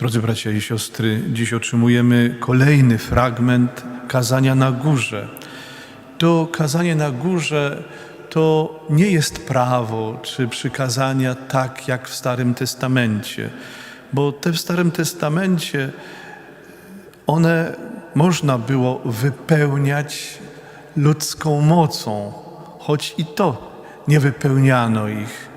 Drodzy bracia i siostry, dziś otrzymujemy kolejny fragment kazania na górze. To kazanie na górze to nie jest prawo czy przykazania tak jak w Starym Testamencie, bo te w Starym Testamencie one można było wypełniać ludzką mocą, choć i to nie wypełniano ich.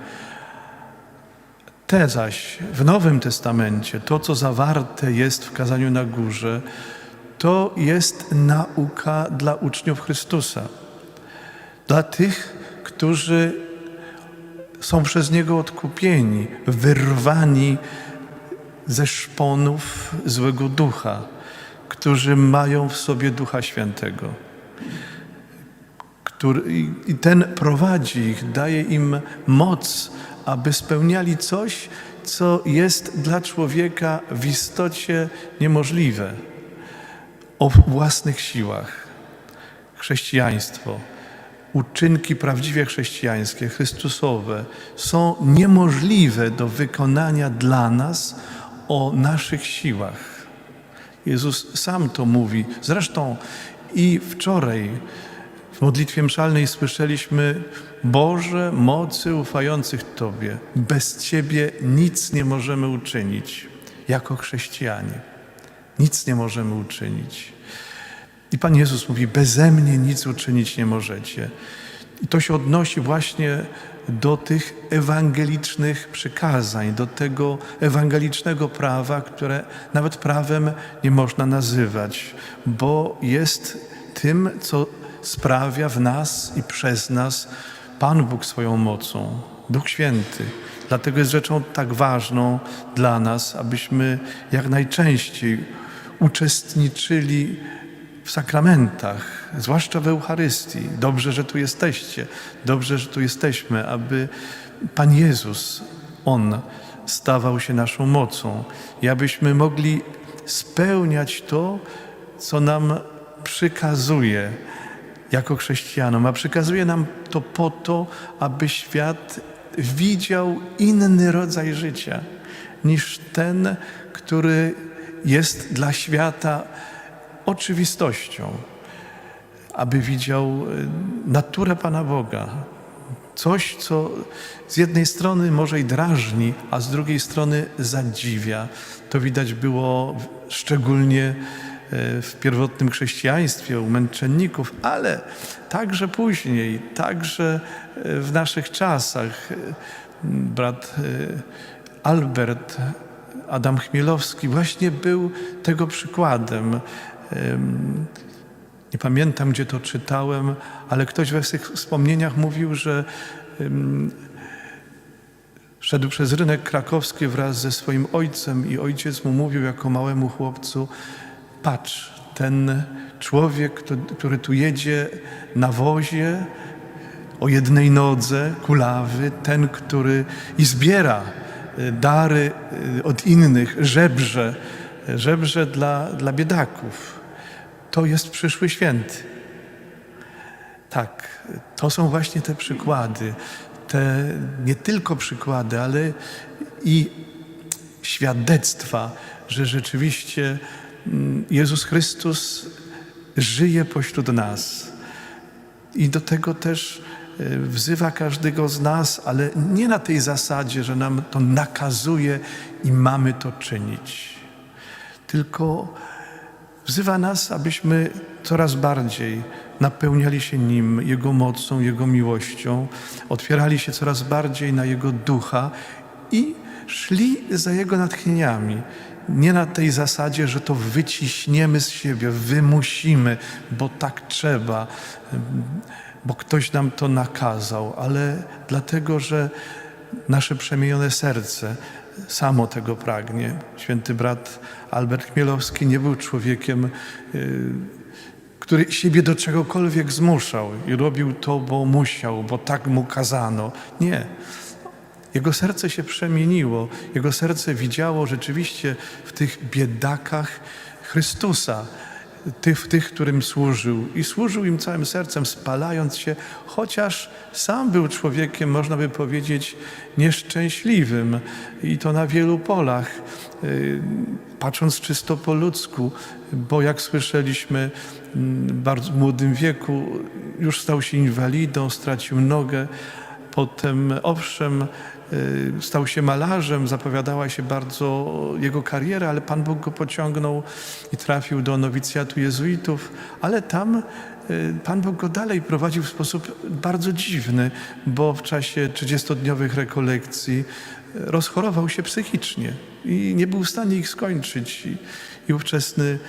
Te zaś w Nowym Testamencie, to co zawarte jest w kazaniu na górze, to jest nauka dla uczniów Chrystusa, dla tych, którzy są przez Niego odkupieni, wyrwani ze szponów złego ducha, którzy mają w sobie Ducha Świętego. Który, i- ten prowadzi ich, daje im moc, aby spełniali coś, co jest dla człowieka w istocie niemożliwe o własnych siłach. Chrześcijaństwo, uczynki prawdziwie chrześcijańskie, chrystusowe są niemożliwe do wykonania dla nas o naszych siłach. Jezus sam to mówi. Zresztą i wczoraj w modlitwie mszalnej słyszeliśmy Boże, mocy ufających Tobie, bez Ciebie nic nie możemy uczynić jako chrześcijanie. Nic nie możemy uczynić. I Pan Jezus mówi: Beze mnie nic uczynić nie możecie. I to się odnosi właśnie do tych ewangelicznych przykazań, do tego ewangelicznego prawa, które nawet prawem nie można nazywać, bo jest tym, co sprawia w nas i przez nas Pan Bóg swoją mocą, Duch Święty. Dlatego jest rzeczą tak ważną dla nas, abyśmy jak najczęściej uczestniczyli w sakramentach, zwłaszcza w Eucharystii. Dobrze, że tu jesteście, dobrze, że tu jesteśmy, aby Pan Jezus, On stawał się naszą mocą i abyśmy mogli spełniać to, co nam przykazuje jako chrześcijanom, a przykazuje nam to po to, aby świat widział inny rodzaj życia niż ten, który jest dla świata oczywistością, aby widział e, naturę Pana Boga. Coś, co z jednej strony może i drażni, a z drugiej strony zadziwia. To widać było szczególnie w pierwotnym chrześcijaństwie, u męczenników, ale także później, także e, w naszych czasach. E, Brat e, Albert Adam Chmielowski właśnie był tego przykładem. Em, Nie pamiętam, gdzie to czytałem, ale ktoś we swych wspomnieniach mówił, że szedł przez rynek krakowski wraz ze swoim ojcem i ojciec mu mówił jako małemu chłopcu, patrz, ten człowiek, który tu jedzie na wozie, o jednej nodze, kulawy, ten, który i zbiera y, dary y, od innych, żebrze, żebrze dla, dla biedaków. To jest przyszły święty. Tak, to są właśnie te przykłady, te nie tylko przykłady, ale i świadectwa, że rzeczywiście Jezus Chrystus żyje pośród nas. I do tego też e, wzywa każdego z nas, ale nie na tej zasadzie, że nam to nakazuje i mamy to czynić. Tylko wzywa nas, abyśmy coraz bardziej napełniali się Nim, Jego mocą, Jego miłością, otwierali się coraz bardziej na Jego ducha i szli za Jego natchnieniami. Nie na tej zasadzie, że to wyciśniemy z siebie, wymusimy, bo tak trzeba, bo ktoś nam to nakazał, ale dlatego, że nasze przemienione serce samo tego pragnie. Święty brat Albert Chmielowski nie był człowiekiem, y, który siebie do czegokolwiek zmuszał i robił to, bo musiał, bo tak mu kazano. Nie. Jego serce się przemieniło. Jego serce widziało rzeczywiście w tych biedakach Chrystusa. tych, tych, którym służył. I służył im całym sercem, spalając się, chociaż sam był człowiekiem, można by powiedzieć, nieszczęśliwym. I to na wielu polach, y, patrząc czysto po ludzku, bo jak słyszeliśmy, mm, w bardzo młodym wieku już stał się inwalidą, stracił nogę. Potem, owszem, stał się malarzem, zapowiadała się bardzo jego kariera, ale Pan Bóg go pociągnął i trafił do nowicjatu jezuitów, ale tam y, Pan Bóg go dalej prowadził w sposób bardzo dziwny, bo w czasie 30-dniowych rekolekcji y, rozchorował się psychicznie i nie był w stanie ich skończyć. I, i ówczesny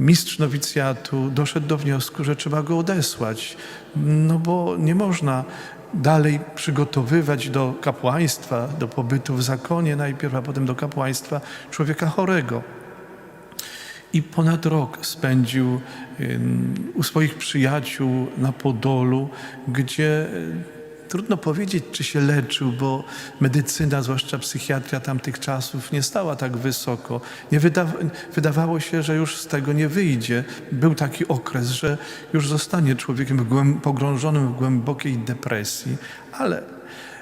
mistrz nowicjatu doszedł do wniosku, że trzeba go odesłać, no bo nie można dalej przygotowywać do kapłaństwa, do pobytu w zakonie najpierw, a potem do kapłaństwa człowieka chorego. I ponad rok spędził u swoich przyjaciół na Podolu, gdzie trudno powiedzieć, czy się leczył, bo medycyna, zwłaszcza psychiatria tamtych czasów, nie stała tak wysoko. Nie wyda wydawało się, że już z tego nie wyjdzie. Był taki okres, że już zostanie człowiekiem pogrążonym w głębokiej depresji, ale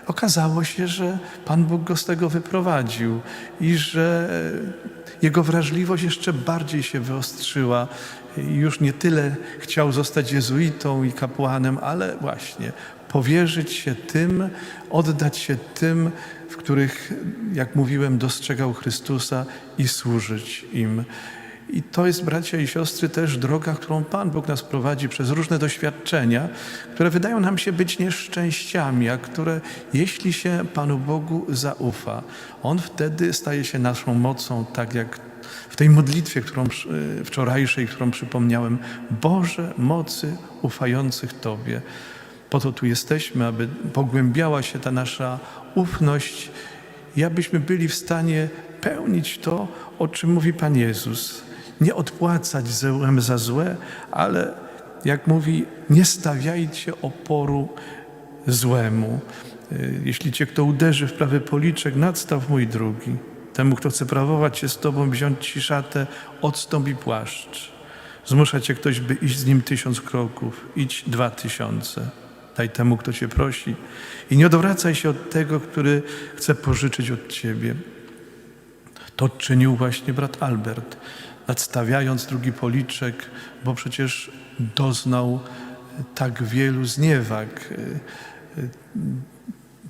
okazało się, że Pan Bóg go z tego wyprowadził i że jego wrażliwość jeszcze bardziej się wyostrzyła. Już nie tyle chciał zostać jezuitą i kapłanem, ale właśnie powierzyć się tym, oddać się tym, w których, jak mówiłem, dostrzegał Chrystusa i służyć im. I to jest, bracia i siostry, też droga, którą Pan Bóg nas prowadzi przez różne doświadczenia, które wydają nam się być nieszczęściami, a które, jeśli się Panu Bogu zaufa, On wtedy staje się naszą mocą, tak jak w tej modlitwie, którą wczorajszej, którą przypomniałem. Boże, mocy ufających Tobie. Po to tu jesteśmy, aby pogłębiała się ta nasza ufność i abyśmy byli w stanie pełnić to, o czym mówi Pan Jezus. Nie odpłacać złem za złe, ale jak mówi, nie stawiajcie oporu złemu. Y, Jeśli cię kto uderzy w prawy policzek, nadstaw mój drugi. Temu, kto chce prawować się z tobą, wziąć ci szatę, odstąp i płaszcz. Zmusza cię ktoś, by iść z nim tysiąc kroków, idź dwa tysiące. Daj temu, kto cię prosi. I nie odwracaj się od tego, który chce pożyczyć od ciebie. To czynił właśnie brat Albert, nadstawiając drugi policzek, bo przecież doznał tak wielu zniewag, y, y,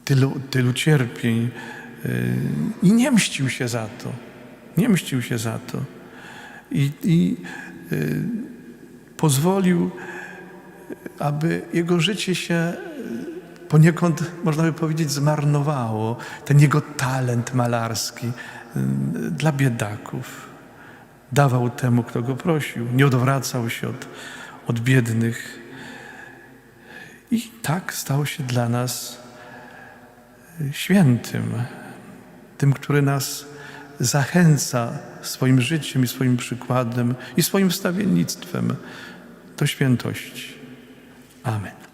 tylu, tylu cierpień y, i nie mścił się za to. Nie mścił się za to. I, i pozwolił, aby jego życie się y, poniekąd, można by powiedzieć, zmarnowało. Ten jego talent malarski y, dla biedaków. Dawał temu, kto go prosił. Nie odwracał się od, od biednych. I tak stał się dla nas y, świętym. Tym, który nas zachęca swoim życiem i swoim przykładem i swoim wstawiennictwem do świętości. Amen.